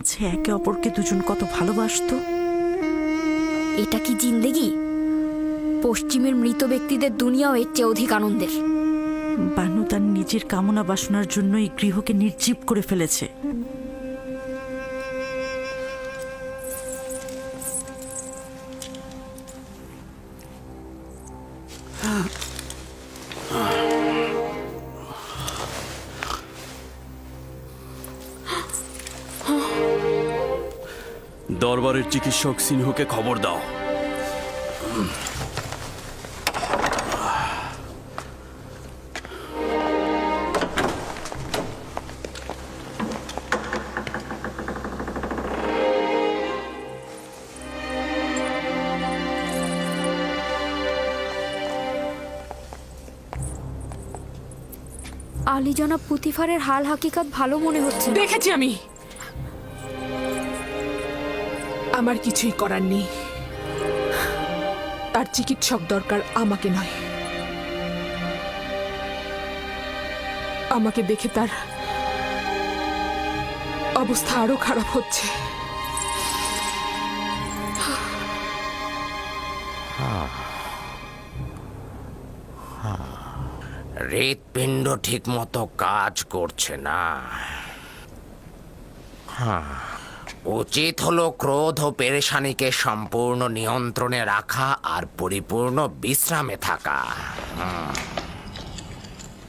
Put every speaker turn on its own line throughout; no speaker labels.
আছে একে অপরকে দুজন কত ভালোবাসতো।
এটা কি জিন্দেগি? পশ্চিমের মৃত ব্যক্তিদের দুনিয়াও এর চেয়ে অধিক আনন্দের।
বানু তার নিজের কামনা বাসনার জন্য এই গৃহকে নির্জীব করে ফেলেছে।
দরবারের চিকিৎসক সিংহকে খবর দাও।
আলী জনাব পুতিফারের হাল হাকিকাত ভালো মনে হচ্ছে
দেখেছি আমি। আমার কিছুই করার নেই। তার চিকিৎসক দরকার আমাকে নয়। আমাকে দেখে তার অবস্থা আরও খারাপ হচ্ছে।
হৃৎপিণ্ড ঠিক মতো কাজ করছে না। হ্যাঁ, উচিত হলো ক্রোধ ও পেরেশানিকে সম্পূর্ণ নিয়ন্ত্রণে রাখা আর পরিপূর্ণ বিশ্রামে থাকা।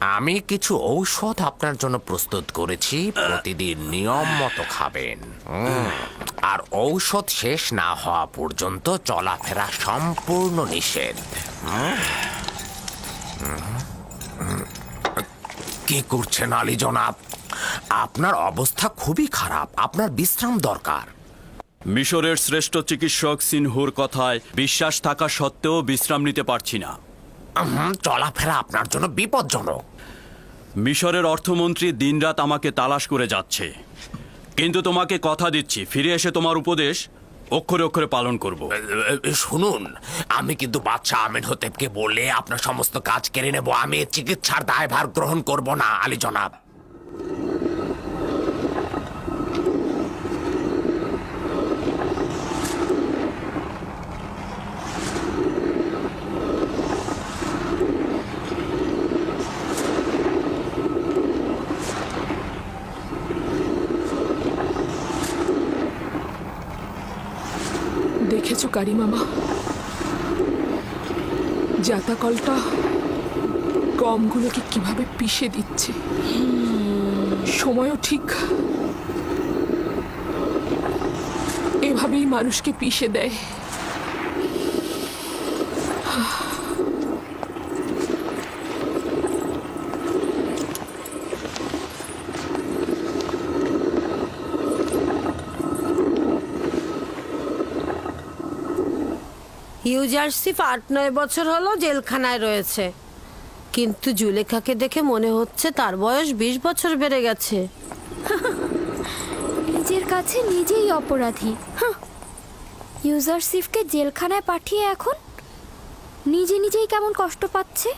আমি কিছু ঔষধ আপনার জন্য প্রস্তুত করেছি, প্রতিদিন নিয়ম মতো খাবেন। আর ঔষধ শেষ না হওয়া পর্যন্ত চলাফেরা সম্পূর্ণ নিষেধ। কি করছেন আলী জনাব আপনার অবস্থা খুবই খারাপ। আপনার বিশ্রাম দরকার।
মিশরের শ্রেষ্ঠ চিকিৎসক সিনহুর কথায় বিশ্বাস থাকা সত্ত্বেও বিশ্রাম নিতে পারছি না।
চলাফেরা আপনার জন্য বিপজ্জনক।
মিশরের অর্থমন্ত্রী দিনরাত আমাকে তালাশ করে যাচ্ছে। কিন্তু তোমাকে কথা দিচ্ছি ফিরে এসে তোমার উপদেশ অক্ষরে অক্ষরে পালন করব।
শুনুন আমি কিন্তু বাচ্চা আমিন হতেবকে বলে আপনার সমস্ত কাজ কেড়ে নেব আমি চিকিৎসার দায়ভার গ্রহণ করব না আলী জনাব।
দেখেছ কারি মামা? জাতাকলটা গমগুলোকে কীভাবে পিষে দিচ্ছে? সময়ও ঠিক। এভাবেই মানুষকে পিষে দেয়।
ইউজারসিফ আট নয় বছর হলো জেলখানায় রয়েছে। কিন্তু জুলেখাকে দেখে মনে হচ্ছে তার বয়স বিশ বছর বেড়ে গেছে।
নিজের কাছে নিজেই অপরাধী। হাহ। ইউজারসিফকে জেলখানায় পাঠিয়ে এখন নিজে নিজেই কেমন কষ্ট পাচ্ছে?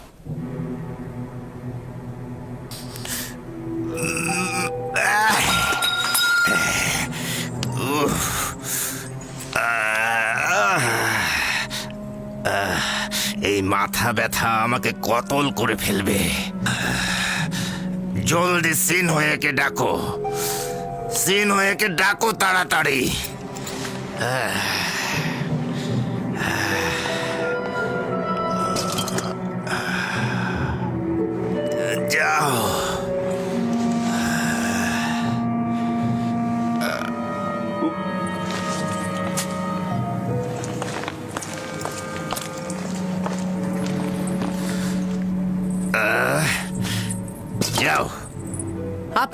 এই মাথা ব্যথা আমাকে কতল করে ফেলবে? জলদি সিন হয়েকে ডাকো। সিন হয়েকে ডাকো তাড়াতাড়ি। যাও।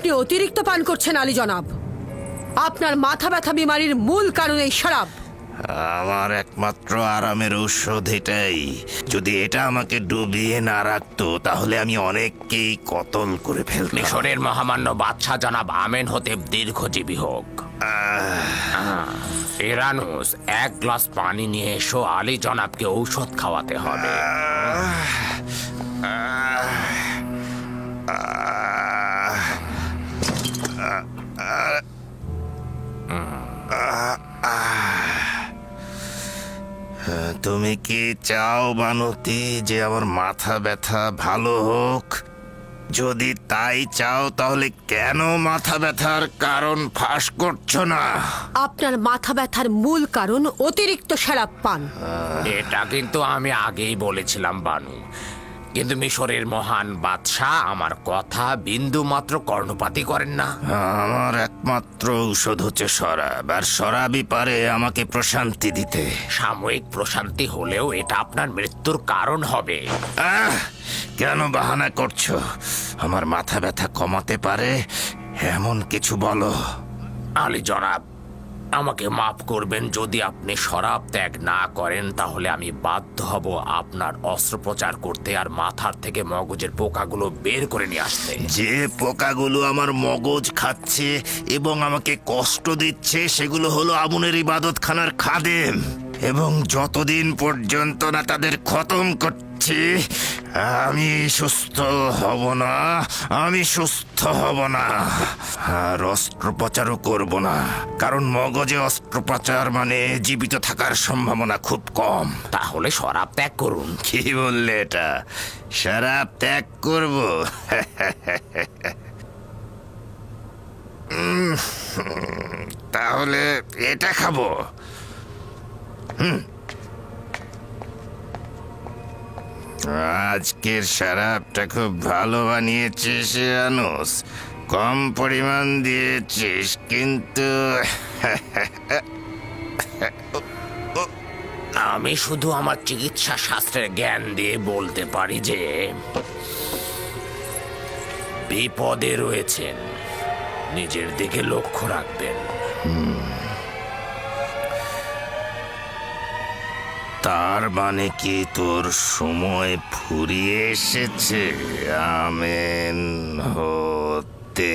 আপনি অতিরিক্ত পান করছেন আলী জনাব। আপনার মাথা ব্যথা বিমারির মূল কারণ এই শরাব।
আমার একমাত্র আরামের ঔষধ এটাই যদি এটা আমাকে ডুবিয়ে না রাখতো তাহলে আমি অনেককেই কতল করে ফেলতাম। মিশরের মহামান্য বাদশাহ জনাব আমেন হতে দীর্ঘজীবী হোক। ইরানুস এক গ্লাস পানি নিয়ে এসো আলী জনাবকে ঔষধ খাওয়াতে হবে।
তুমি কি চাও বানতি যে আমার মাথা ব্যথা ভালো হোক? যদি তাই চাও তাহলে কেন মাথা ব্যথার কারণ ফাঁস করছ না?
আপনার মাথা ব্যথার মূল কারণ অতিরিক্ত শরাব পান
এটা কিন্তু আমি আগেই বলেছিলাম বানু। কিন্তু মিশরের মহান বাদশাহ আমার কথা বিন্দু মাত্র কর্ণপাতি করেন না।
আমার একমাত্র ঔষধ হচ্ছে শরাব আর শরাবই পারে আমাকে প্রশান্তি দিতে।
সাময়িক প্রশান্তি হলেও এটা আপনার মৃত্যুর কারণ হবে।
আহ! কেন বাহানা করছ? আমার মাথা ব্যথা কমাতে পারে? এমন কিছু বলো।
আলী জনাব আমাকে মাফ করবেন, যদি আপনি শরাব ত্যাগ না করেন, তাহলে আমি বাধ্য হব আপনার অস্ত্রোপচার করতে আর মাথার থেকে মগজের পোকাগুলো বের করে নিয়ে আসতে।
যে পোকাগুলো আমার মগজ খাচ্ছে এবং আমাকে কষ্ট দিচ্ছে, সেগুলো হলো আগুনের ইবাদতখানার খাদেম। এবং যতদিন পর্যন্ত না তাদের খতম করছি আমি সুস্থ হব না আমি সুস্থ হব না। আর অস্ত্রোপচারও করব না কারণ মগজে অস্ত্রোপচার মানে জীবিত থাকার সম্ভাবনা খুব কম।
তাহলে শরাব ত্যাগ করুন।
কি বললে এটা? শরাব ত্যাগ করব? তাহলে এটা খাব। হুম। আজকের শরাবটা খুব ভালো বানিয়েছিস আনুস কম পরিমাণ দিয়েছিস কিন্তু
আমি শুধু আমার চিকিৎসা শাস্ত্রের জ্ঞান দিয়ে বলতে পারি যে বিপদে রয়েছেন। নিজের দিকে লক্ষ্য রাখবেন।
তার মানে কি তোর সময় ফুরিয়ে এসেছে? আমেন হতে